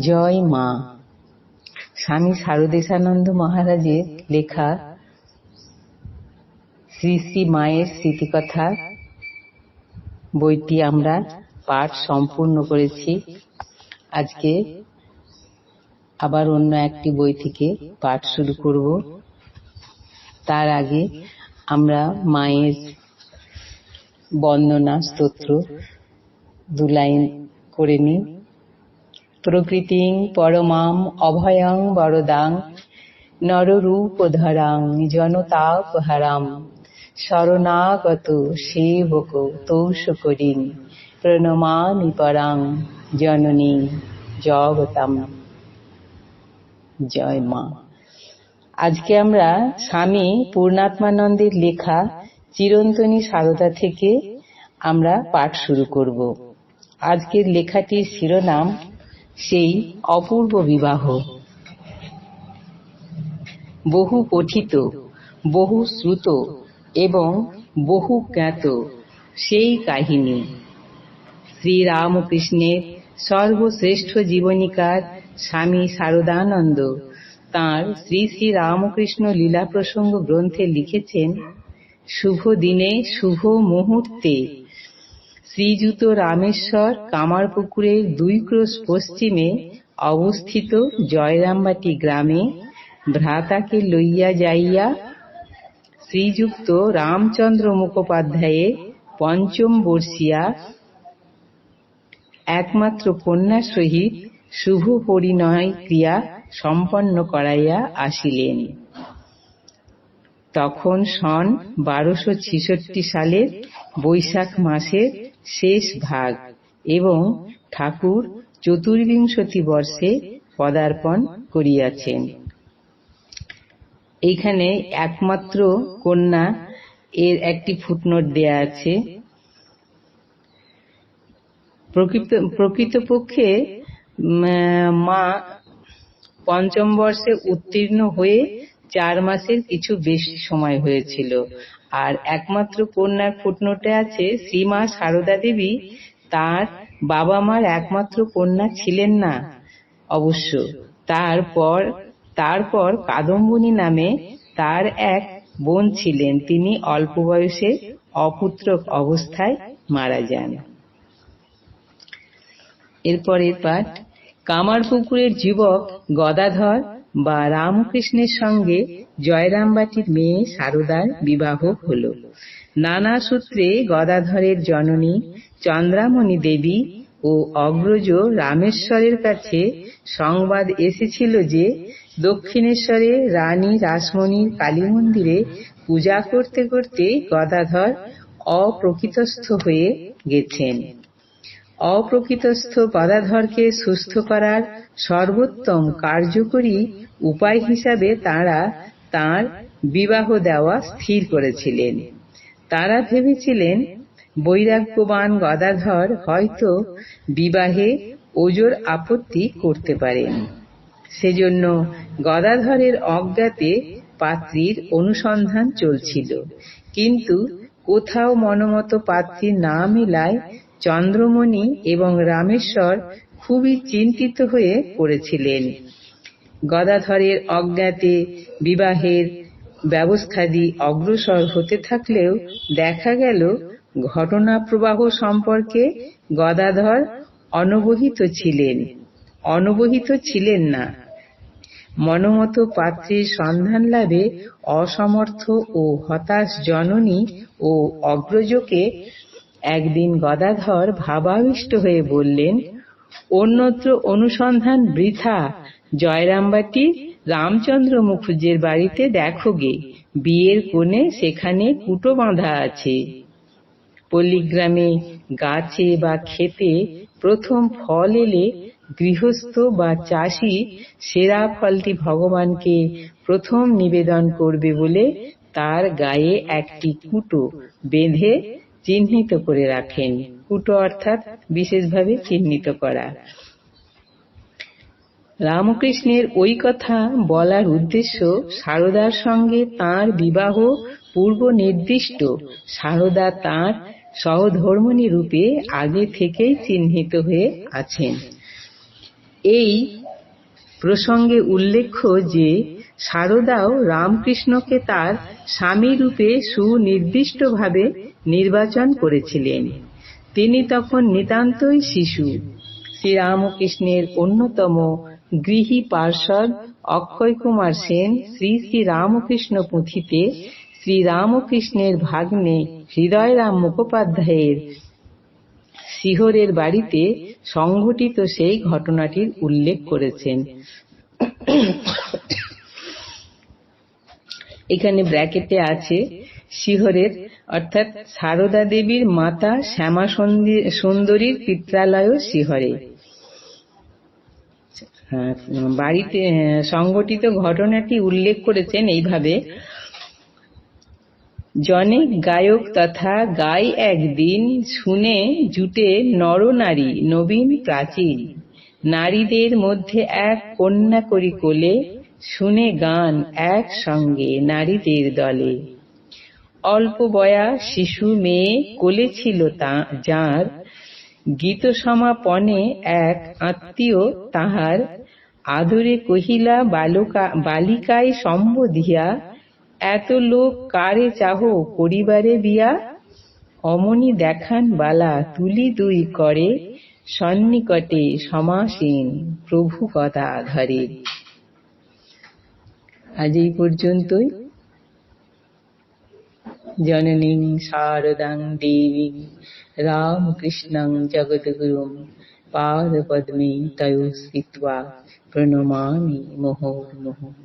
জয় মা। স্বামী শারদেশানন্দ মহারাজের লেখা শ্রী শ্রী মায়ের স্মৃতিকথা, বইটি আমরা পাঠ সম্পূর্ণ করেছি। আজকে আবার অন্য একটি বই থেকে পাঠ শুরু করব। তার আগে আমরা মায়ের বন্দনা স্তোত্র দু লাইন করে নিই। প্রকৃতিং পরমাম অভয়ং বরদাং নররূপধরাং জনতাপহারাম। শরণাগত সেবক তৌষকরিং প্রণমামি পরাং জননী জগতাম। জয় মা। আজকে আমরা স্বামী পূর্ণাত্মানন্দের লেখা চিরন্তনী সারদা থেকে আমরা পাঠ শুরু করব। আজকের লেখাটির শিরোনাম সেই অপূর্ব বিবাহ। বহু পঠিত, বহু শ্রুত এবং বহু জ্ঞাত সেই কাহিনী। শ্রীরামকৃষ্ণের সর্বশ্রেষ্ঠ জীবনীকার স্বামী শারদানন্দ তাঁর শ্রী শ্রী রামকৃষ্ণ লীলা প্রসঙ্গ গ্রন্থে লিখেছেন, শুভ দিনে শুভ মুহূর্তে শ্রীযুত রামেশ্বর কামারপুকুরের দুই ক্রোশ পশ্চিমে অবস্থিত জয়রামবাটি গ্রামে ভ্রাতাকে লইয়া যাইয়া শ্রীযুক্ত রামচন্দ্র মুখোপাধ্যায়ের পঞ্চম বর্ষিয়া একমাত্র কন্যা সহিত শুভ পরিণয় ক্রিয়া সম্পন্ন করাইয়া আসিলেন। তখন সন বারোশো সালের বৈশাখ মাসের শেষ ভাগ এবং ঠাকুর চতুর্বিংশতি বর্ষে পদার্পণ করিয়াছেন। এইখানে একমাত্র কন্যা এর একটি ফুটনোট দেয়া আছে। প্রকৃত, প্রকৃতপক্ষে মা পঞ্চম বর্ষে উত্তীর্ণ হয়ে চার মাসের কিছু বেশি সময় হয়েছিল। আর একমাত্র কন্যার ফুটনোটে আছে শ্রীমা সারদা দেবী। তার বাবা মার একমাত্র কন্যা ছিলেন না। অবশ্য তারপর তারপর কাদম্বনী নামে তার এক বোন ছিলেন। তিনি অল্প বয়সে অপুত্রক অবস্থায় মারা যান। এরপরের পাঠ, কামারপুকুরের যুবক গদাধর বা রামকৃষ্ণের সঙ্গে জয়রামবাটির মেয়ে সারদার বিবাহ হল। নানা সূত্রে গদাধরের জননী, চন্দ্রামণি দেবী ও অগ্রজ রামেশ্বরের কাছে সংবাদ এসেছিল যে দক্ষিণেশ্বরে রানী রাসমণির কালী মন্দিরে পূজা করতে করতে গদাধর অপ্রকৃতস্থ হয়ে গেছেন। অপ্রকৃতস্থ গদাধরকে সুস্থ করার সর্বোত্তম কার্যকরী উপায় হিসাবে তারা তার বিবাহ দেওয়া স্থির করেছিলেন। তারা ভেবেছিলেন, বৈরাগ্যবান গদাধর হয়তো বিবাহে ওজোর আপত্তি করতে পারেন। সেজন্য গদাধরের অজ্ঞাতে পাত্রীর অনুসন্ধান চলছিল। কিন্তু কোথাও মনোমত পাত্রী না মেলায় চন্দ্রমণি এবং রামেশ্বর খুবই চিন্তিত হয়ে পড়েছিলেন। গদাধরের অজ্ঞাতে বিবাহের ব্যবস্থাদি অগ্রসর হতে থাকলেও দেখা গেল ঘটনা প্রবাহ সম্পর্কে গদাধর অনবহিত ছিলেন। অনবহিত ছিলেন না। মনোমত পাত্রীর সন্ধান লাভে অসমর্থ ও হতাশ জননী ও অগ্রজকে একদিন গদাধর ভাবাবিষ্ট হয়ে বললেন, অন্যত্র অনুসন্ধান বৃথা জয়রামবাটি রামচন্দ্র মুখুজ্জের বাড়িতে দেখো গে, বিয়ের কোণে সেখানে কুটো বাঁধা আছে। পল্লীগ্রামে গাছে বা খেতে প্রথম ফল এলে গৃহস্থ বা চাষি সেরা ফলটি ভগবানকে প্রথম নিবেদন করবে বলে তার গায়ে একটি কুটো বেঁধে চিহ্নিত করে রাখেন। কুটো অর্থাৎ বিশেষভাবে চিহ্নিত করা। রামকৃষ্ণের ওই কথা বলার উদ্দেশ্য সারদার সঙ্গে তার বিবাহ পূর্ব নির্দিষ্ট সারদা তাঁর সহধর্মণী রূপে আগে থেকেই চিহ্নিত হয়ে আছেন। এই প্রসঙ্গে উল্লেখ্য যে, সারদাও রামকৃষ্ণকে তার স্বামী রূপে সুনির্দিষ্টভাবে নির্বাচন করেছিলেন। তিনি তখন নিতান্তই শিশু। শ্রীরামকৃষ্ণের অন্যতম গৃহী পার্ষদ অক্ষয় কুমার সেন শ্রী শ্রী রামকৃষ্ণ পুঁথিতে শ্রীরামকৃষ্ণের ভাগ্নে হৃদয়রাম মুখোপাধ্যায়ের শিহরের বাড়িতে সংঘটিত সেই ঘটনাটির উল্লেখ করেছেন। এখানে ব্র্যাকেটে আছে শিহরের, অর্থাৎ সারদা দেবীর মাতা শ্যামা সুন্দরীর পিত্রালয় শিহরে। বাড়িতে সংগঠিত ঘটনাটি উল্লেখ করেছেন এইভাবে। জনেক গায়ক তথা গাই একদিন শুনে জুটে নরনারী নবীন প্রাচীন। নারীদের মধ্যে এক কন্যা করি কোলে, শুনে গান এক সঙ্গে নারীদের দলে। অল্প বয়া শিশু মেয়ে কোলে ছিল তা, যাঁর গীত সমাপনে এক আত্মীয় তাহার আদরে কহিলা, বালকা, বালিকায় সম্বোধিয়া এত লোক কারে চাহ করিবারে বিয়া? অমনি দেখান বালা তুলি দুই করে, সন্নিকটে সমাসীন প্রভু কথা ধরে। আজ এই পর্যন্তই। জননীং শারদাং দেবী রামকৃষ্ণং জগদ্গুরুম पादपद्मे तयोस्थित्वा प्रणमामि मुहुर्मुहुः।